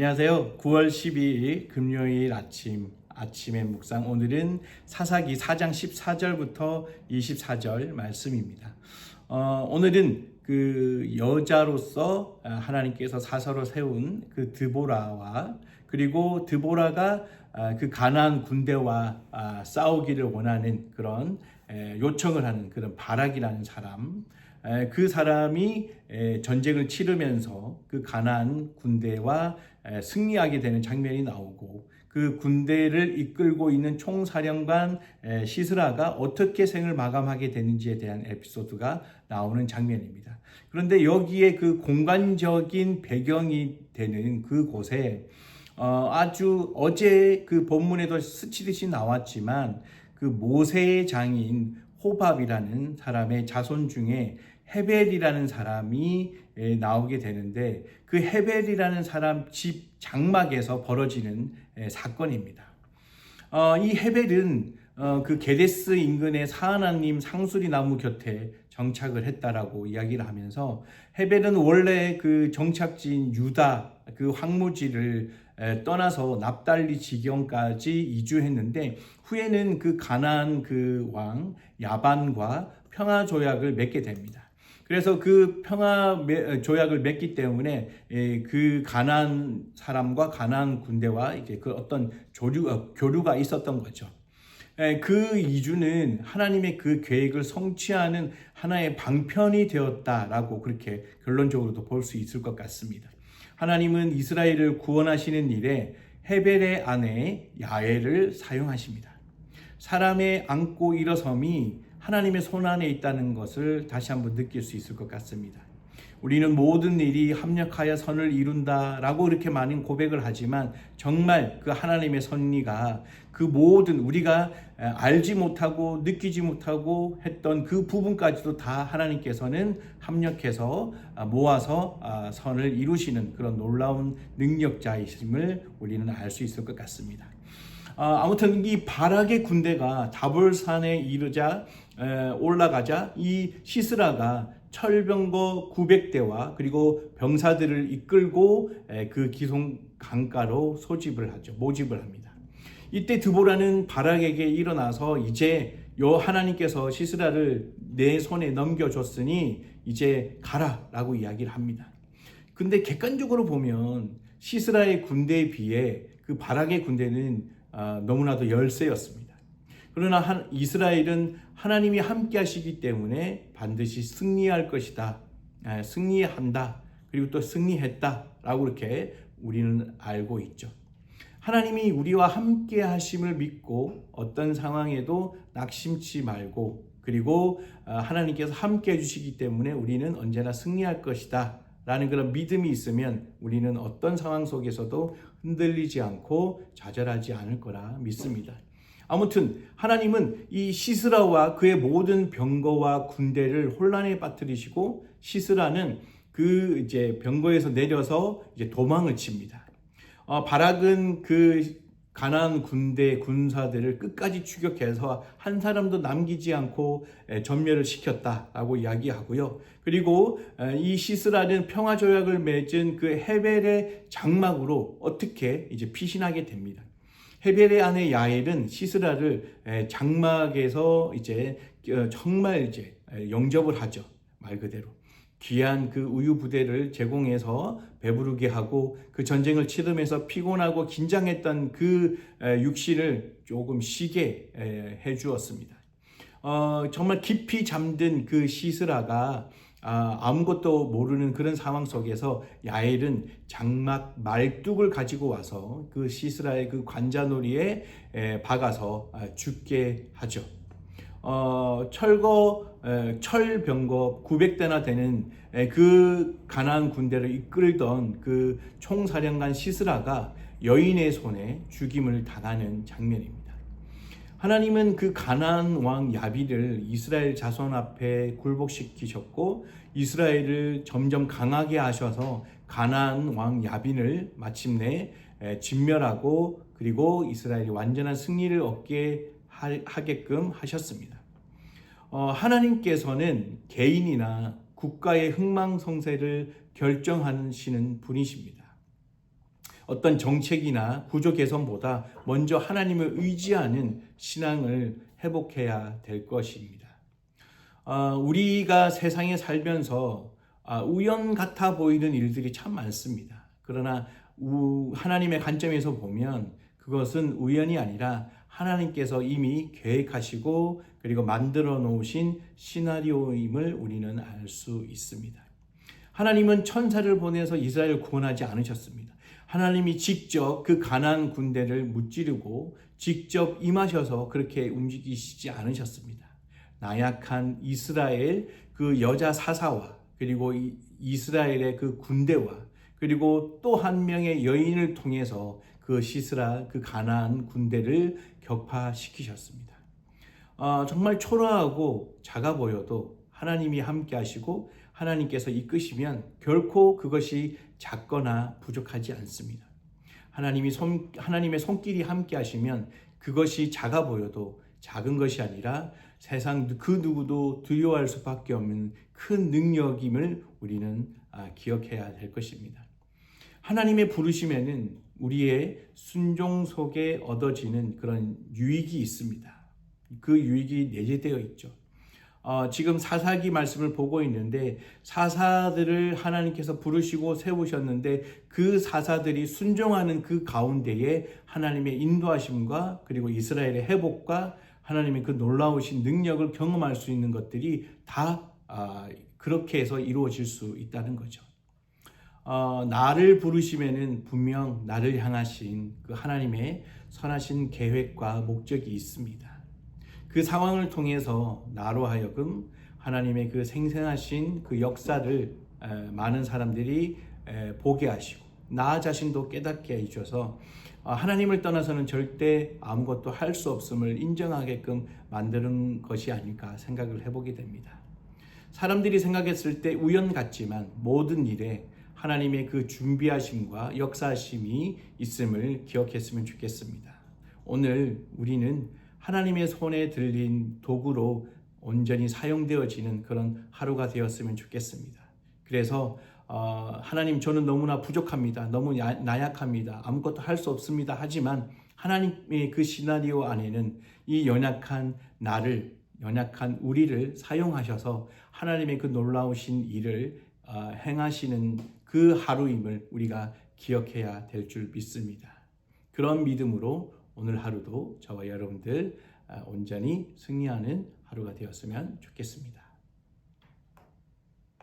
안녕하세요. 9월 12일 금요일 아침 아침의 묵상 오늘은 사사기 4장 14절부터 24절 말씀입니다. 어, 오늘은 그 여자로서 하나님께서 사서로 세운 그 드보라와 그리고 드보라가 아, 그 가나안 군대와 아, 싸우기를 원하는 그런 에, 요청을 하는 그런 바락이라는 사람 에, 그 사람이 에, 전쟁을 치르면서 그 가나안 군대와 에, 승리하게 되는 장면이 나오고 그 군대를 이끌고 있는 총사령관 에, 시스라가 어떻게 생을 마감하게 되는지에 대한 에피소드가 나오는 장면입니다. 그런데 여기에 그 공간적인 배경이 되는 그 곳에 어, 아주 어제 그 본문에도 스치듯이 나왔지만 그 모세의 장인 호밥이라는 사람의 자손 중에 헤벨이라는 사람이 에, 나오게 되는데 그 헤벨이라는 사람 집 장막에서 벌어지는 에, 사건입니다. 어, 이 헤벨은 어, 그 게데스 인근의 사하나님 상수리 나무 곁에 정착을 했다라고 이야기를 하면서 헤벨은 원래 그 정착지인 유다 그 황무지를 에, 떠나서 납달리 지경까지 이주했는데 후에는 그 가나안 그 왕 야반과 평화 조약을 맺게 됩니다. 그래서 그 평화 조약을 맺기 때문에 에, 그 가나안 사람과 가나안 군대와 이제 그 어떤 조류 어, 교류가 있었던 거죠. 에, 그 이주는 하나님의 그 계획을 성취하는 하나의 방편이 되었다라고 그렇게 결론적으로도 볼 수 있을 것 같습니다. 하나님은 이스라엘을 구원하시는 일에 헤벨의 아내 야엘을 사용하십니다. 사람의 안고 일어섬이 하나님의 손 안에 있다는 것을 다시 한번 느낄 수 있을 것 같습니다. 우리는 모든 일이 합력하여 선을 이룬다라고 이렇게 많은 고백을 하지만 정말 그 하나님의 섭리가 그 모든 우리가 알지 못하고 느끼지 못하고 했던 그 부분까지도 다 하나님께서는 합력해서 모아서 선을 이루시는 그런 놀라운 능력자이심을 우리는 알 수 있을 것 같습니다. 아무튼 이 바락의 군대가 다볼산에 이르자 올라가자 이 시스라가 철병거 900대와 그리고 병사들을 이끌고 그 기송 강가로 소집을 하죠. 모집을 합니다. 이때 드보라는 바락에게 일어나서 이제 여 하나님께서 시스라를 내 손에 넘겨줬으니 이제 가라라고 이야기를 합니다. 근데 객관적으로 보면 시스라의 군대에 비해 그 바락의 군대는 아, 너무나도 열세였습니다. 그러나 이스라엘은 하나님이 함께 하시기 때문에 반드시 승리할 것이다. 아, 승리한다. 그리고 또 승리했다 라고 이렇게 우리는 알고 있죠. 하나님이 우리와 함께 하심을 믿고 어떤 상황에도 낙심치 말고 그리고 아, 하나님께서 함께 해주시기 때문에 우리는 언제나 승리할 것이다. 라는 그런 믿음이 있으면 우리는 어떤 상황 속에서도 흔들리지 않고 좌절하지 않을 거라 믿습니다. 아무튼 하나님은 이 시스라와 그의 모든 병거와 군대를 혼란에 빠뜨리시고 시스라는 그 이제 병거에서 내려서 이제 도망을 칩니다. 어, 바락은 그 가나안 군대 군사들을 끝까지 추격해서 한 사람도 남기지 않고 전멸을 시켰다라고 이야기하고요. 그리고 이 시스라는 평화 조약을 맺은 그 헤벨의 장막으로 어떻게 이제 피신하게 됩니다. 헤벨의 아내 야엘은 시스라를 장막에서 이제 어, 정말 이제 영접을 하죠. 말 그대로. 귀한 그 우유 부대를 제공해서 배부르게 하고 그 전쟁을 치르면서 피곤하고 긴장했던 그 육신을 조금 쉬게 해 주었습니다. 어, 정말 깊이 잠든 그 시스라가 아, 아무것도 모르는 그런 상황 속에서 야엘은 장막 말뚝을 가지고 와서 그 시스라의 그 관자놀이에 에, 박아서 아, 죽게 하죠. 어, 철거 에, 철병거 900대나 되는 에, 그 가나안 군대를 이끌던 그 총사령관 시스라가 여인의 손에 죽임을 당하는 장면입니다. 하나님은 그 가나안 왕 야비를 이스라엘 자손 앞에 굴복시키셨고 이스라엘을 점점 강하게 하셔서 가나안 왕 야빈을 마침내 진멸하고 그리고 이스라엘이 완전한 승리를 얻게 하게끔 하셨습니다. 어, 하나님께서는 개인이나 국가의 흥망성쇠를 결정하시는 분이십니다. 어떤 정책이나 구조 개선보다 먼저 하나님을 의지하는 신앙을 회복해야 될 것입니다. 아, 우리가 세상에 살면서 아, 우연 같아 보이는 일들이 참 많습니다. 그러나 우, 하나님의 관점에서 보면 그것은 우연이 아니라 하나님께서 이미 계획하시고 그리고 만들어 놓으신 시나리오임을 우리는 알 수 있습니다. 하나님은 천사를 보내서 이스라엘을 구원하지 않으셨습니다. 하나님이 직접 그 가난 군대를 무찌르고 직접 임하셔서 그렇게 움직이시지 않으셨습니다. 나약한 이스라엘 그 여자 사사와 그리고 이스라엘의 그 군대와 그리고 또 한 명의 여인을 통해서 그 시스라 그 가나안 군대를 격파시키셨습니다. 어, 정말 초라하고 작아 보여도 하나님이 함께 하시고 하나님께서 이끄시면 결코 그것이 작거나 부족하지 않습니다. 하나님이 손, 하나님의 손길이 함께 하시면 그것이 작아 보여도 작은 것이 아니라 세상 그 누구도 두려워할 수밖에 없는 큰 능력임을 우리는 아, 기억해야 될 것입니다. 하나님의 부르심에는 우리의 순종 속에 얻어지는 그런 유익이 있습니다. 그 유익이 내재되어 있죠. 어, 지금 사사기 말씀을 보고 있는데 사사들을 하나님께서 부르시고 세우셨는데 그 사사들이 순종하는 그 가운데에 하나님의 인도하심과 그리고 이스라엘의 회복과 하나님의 그 놀라우신 능력을 경험할 수 있는 것들이 다 아, 그렇게 해서 이루어질 수 있다는 거죠. 어, 나를 부르심에는 분명 나를 향하신 그 하나님의 선하신 계획과 목적이 있습니다. 그 상황을 통해서 나로 하여금 하나님의 그 생생하신 그 역사를 많은 사람들이 보게 하시고 나 자신도 깨닫게 해주셔서 어, 하나님을 떠나서는 절대 아무것도 할 수 없음을 인정하게끔 만드는 것이 아닐까 생각을 해보게 됩니다. 사람들이 생각했을 때 우연 같지만 모든 일에 하나님의 그 준비하심과 역사하심이 있음을 기억했으면 좋겠습니다. 오늘 우리는 하나님의 손에 들린 도구로 온전히 사용되어지는 그런 하루가 되었으면 좋겠습니다. 그래서 어, 하나님 저는 너무나 부족합니다. 너무 야, 나약합니다. 아무것도 할 수 없습니다. 하지만 하나님의 그 시나리오 안에는 이 연약한 나를 연약한 우리를 사용하셔서 하나님의 그 놀라우신 일을 어, 행하시는 그 하루임을 우리가 기억해야 될 줄 믿습니다. 그런 믿음으로 오늘 하루도 저와 여러분들 아, 온전히 승리하는 하루가 되었으면 좋겠습니다.